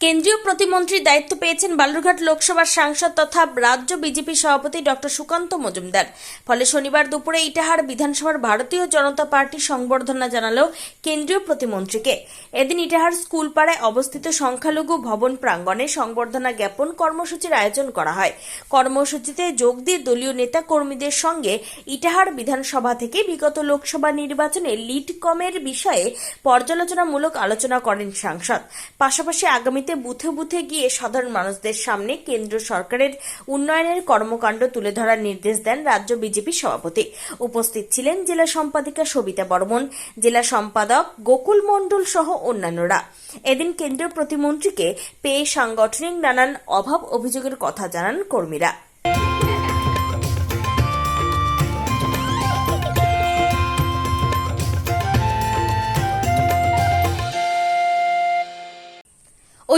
কেন্দ্রীয় প্রতিমন্ত্রীর দায়িত্ব পেয়েছেন বালুরঘাট লোকসভার সাংসদ তথা রাজ্য বিজেপি সভাপতি ডক্টর সুকান্ত মজুমদার। ফলে শনিবার দুপুরে ইটাহার বিধানসভার ভারতীয় জনতা পার্টি সংবর্ধনা জানালো কেন্দ্রীয় প্রতিমন্ত্রীকে। এদিন ইটাহার স্কুল পাড়ায় অবস্থিত সংখ্যালঘু ভবন প্রাঙ্গণে সংবর্ধনা জ্ঞাপন কর্মসূচির আয়োজন করা হয়। কর্মসূচিতে যোগ দিয়ে দলীয় নেতা কর্মীদের সঙ্গে ইটাহার বিধানসভা থেকে বিগত লোকসভা নির্বাচনে লিড কমের বিষয়ে পর্যালোচনামূলক আলোচনা করেন সাংসদ। পাশাপাশি আগামীতে বুথে বুথে গিয়ে সাধারণ মানুষদের সামনে কেন্দ্র সরকারের উন্নয়নের কর্মকাণ্ড তুলে ধরার নির্দেশ দেন রাজ্য বিজেপি সভাপতি। উপস্থিত ছিলেন জেলা সম্পাদিকা সবিতা বর্মন, জেলা সম্পাদক গোকুল মণ্ডল সহ অন্যান্যরা। এদিন কেন্দ্রীয় প্রতিমন্ত্রীকে পেয়ে সাংগঠনিক নানান অভাব অভিযোগের কথা জানান কর্মীরা।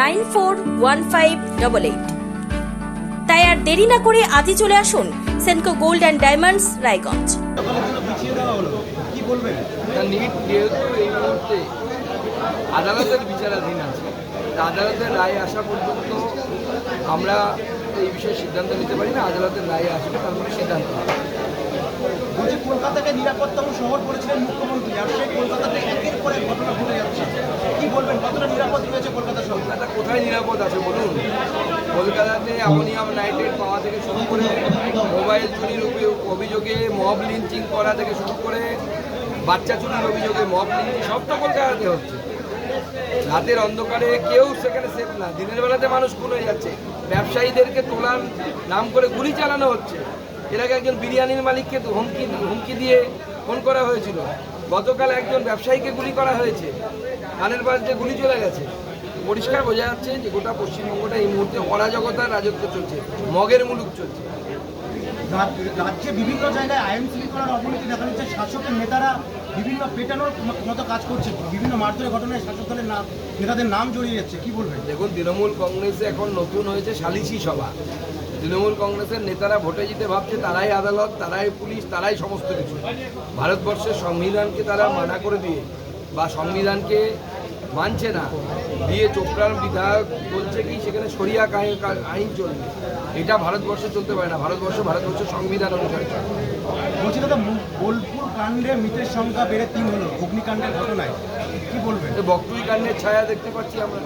nine four one five double eight. তাই আর দেরি না করে আজই চলে আসুন Senco gold and diamonds Raiganj. আদালতের বিচারাধীন আছে আদালতের রায় আসা পর্যন্ত আমরা এই বিষয়ে সিদ্ধান্ত নিতে পারি না আদালতের রায় আসবে তারপরে সিদ্ধান্ত হবে। নিরাপত্তম শহর করেছিলেন মুখ্যমন্ত্রী আর সেই কলকাতাতে একের পর এক ঘটনা ঘটে যাচ্ছে। কি বলবেন? কতটা নিরাপদ রয়েছে কলকাতা শহর? কোথায় নিরাপদ আছে বলুন? কলকাতাতে অ্যামোনিয়াম নাইট্রেট পাওয়া থেকে শুরু করে মোবাইল চুরির অভিযোগে মব লিঞ্চিং করা থেকে শুরু করে বাচ্চা চুরির অভিযোগে মব লিঞ্চিং, সব তো কলকাতাতে হচ্ছে। রাতের অন্ধকারে কেউ সেখানে সেফ না। দিনের বেলাতে মানুষ খুন হয়ে যাচ্ছে। ব্যবসায়ীদেরকে তোলার নাম করে গুলি চালানো হচ্ছে। এর আগে একজন বিরিয়ানির মালিককে হুমকি হুমকি দিয়ে ফোন করা হয়েছিল। গতকাল একজন ব্যবসায়ীকে গুলি করা হয়েছে। কানের বাড়িতে গুলি চলে গেছে। পরিষ্কার বোঝা যাচ্ছে যে গোটা পশ্চিমবঙ্গটা এই মুহূর্তে অরাজকতার রাজত্ব চলছে মগের মুলুক চলছে। রাজ্যে বিভিন্ন জায়গায় আইন শৃঙ্খলার অবনতি দেখা যাচ্ছে শাসকের নেতারা বিভিন্ন পেটানোর মতো কাজ করছে। বিভিন্ন মারধরের ঘটনায় শাসক দলের নাম নেতাদের নাম জড়িয়ে যাচ্ছে। কি বলবেন? দেখুন তৃণমূল কংগ্রেসে এখন নতুন হয়েছে সালিসি সভা। তৃণমূল কংগ্রেসের নেতারা ভোটে জিতে ভাবছে, তারাই আদালত, তারাই পুলিশ, তারাই সমস্ত কিছু। ভারতবর্ষের সংবিধানকে তারা মানা করে দিয়ে বা সংবিধানকে মানছে না। দিয়ে চোপড়ার বিধায়ক বলছে কি সেখানে সরিয়া আইন চলবে। এটা ভারতবর্ষে চলতে পারে না। ভারতবর্ষ ভারতবর্ষের সংবিধান অনুসারে। বলছি দাদা বোলপুর কাণ্ডে মৃতের সংখ্যা বেড়ে তিন হলো। অগ্নিকাণ্ডের ঘটনায়। কি বলবেন? তো বকটুই কাণ্ডের ছায়া দেখতে পাচ্ছি আমরা।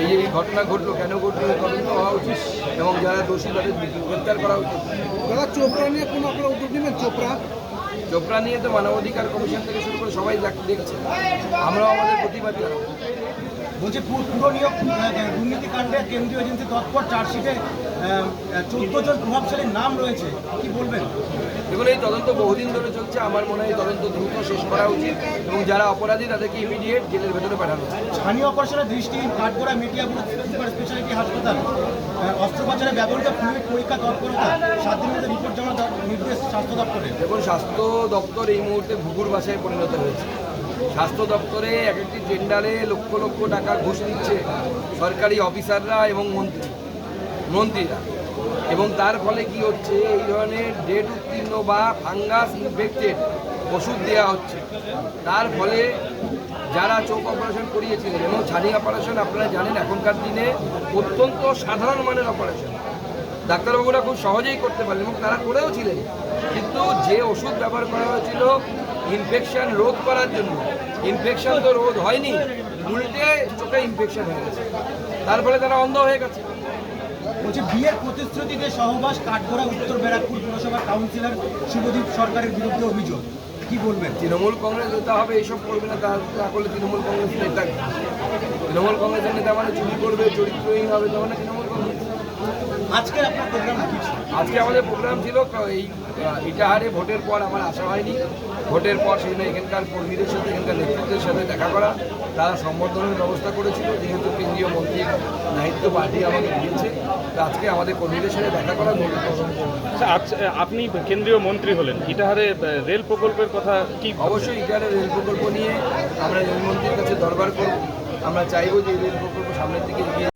এই এই ঘটনা ঘটলো কেন ঘটলো তদন্ত হওয়া উচিত এবং যারা দোষী তাদের গ্রেপ্তার করা উচিত। দাদা চোপড়া নিয়ে কোনো আপনারা উদ্যোগ নেবেন চোপড়া চোপড়া নিয়ে তো মানবাধিকার কমিশন থেকে শুরু করে সবাই দেখ- দেখছে। আমরাও আমাদের প্রতিবাদ জানাব। বলছে পুরো নিয়োগ দুর্নীতি কাণ্ডে কেন্দ্রীয় এজেন্সি তৎপর চার্জশিটে চোদ্দ জন প্রভাবশালীর নাম রয়েছে কি বলবেন? দেখুন এই তদন্ত বহুদিন ধরে চলছে। আমার মনে হয় তদন্ত দ্রুত শেষ করা উচিত এবং যারা অপরাধী তাদেরকে ইমিডিয়েট জেলের ভেতরে পাঠানো উচিত। স্থানীয় অপারেশনের দৃষ্টি কাঠগড়া মেটিয়াপুর সুপার স্পেশালিটি হাসপাতাল অস্ত্রোপচারে ব্যবহৃত ফ্লুইড পরীক্ষা তৎপরতা সাত দিনের রিপোর্ট জমা দেওয়ার নির্দেশ স্বাস্থ্য দপ্তরের। দেখুন স্বাস্থ্য দপ্তর এই মুহূর্তে ঘুঘুর বাসায় পরিণত হয়েছে। স্বাস্থ্য দপ্তরে এক একটি টেন্ডারে লক্ষ লক্ষ টাকা ঘুষ দিচ্ছে সরকারি অফিসাররা এবং মন্ত্রী, মন্ত্রীরা। এবং তার ফলে কি হচ্ছে, এই ধরনের ডেট উত্তীর্ণ বা ফাঙ্গাস ইনফেক্টেড ওষুধ দেওয়া হচ্ছে। তার ফলে যারা চোখ অপারেশন করিয়েছিলেন এবং ছানি অপারেশন আপনারা জানেন এখনকার দিনে অত্যন্ত সাধারণ মানের অপারেশন। ডাক্তারবাবুরা খুব সহজেই করতে পারেন এবং তারা করেও ছিলেন। কিন্তু যে ওষুধ ব্যবহার করা হয়েছিল ইনফেকশন রোধ করার জন্য। ইনফেকশন তো রোধ হয়নি উল্টে চোখে ইনফেকশন হয়ে গেছে। তার ফলে তারা অন্ধ হয়ে গেছে। বলছে বিয়ের প্রতিশ্রুতিতে সহবাস কাঠগড়া উত্তর ব্যারাকপুর পুরসভার কাউন্সিলর শুভদীপ সরকারের বিরুদ্ধে অভিযোগ। কি বলবেন? তৃণমূল কংগ্রেস নেতা হবে এইসব করবে না তা করলে তৃণমূল কংগ্রেস নেতা তৃণমূল কংগ্রেসের নেতা মানে চুরি করবে চরিত্রহীন হবে তখন তৃণমূল আজকে আপনার প্রোগ্রাম কি আজকে আমাদের প্রোগ্রাম ছিল এই ইটাহারে ভোটের পর আমার আসা হয়নি। ভোটের পর সেই এখানকার কর্মীদের সাথে এখানকার নেতৃত্বের সাথে দেখা করা। তারা সম্বর্ধনের ব্যবস্থা করেছিল যেহেতু কেন্দ্রীয় মন্ত্রীর দায়িত্ব পার্টি আমাকে দিয়েছে। তো আজকে আমাদের কর্মীদের সাথে দেখা করা প্রোগ্রাম। আচ্ছা, আপনি কেন্দ্রীয় মন্ত্রী হলেন। ইটাহারে রেল প্রকল্পের কথা কি অবশ্যই ইটাহারের রেল প্রকল্প নিয়ে আমরা রেলমন্ত্রীর কাছে দরবার করব। আমরা চাইব যে রেল প্রকল্প সামনের দিকে এগিয়ে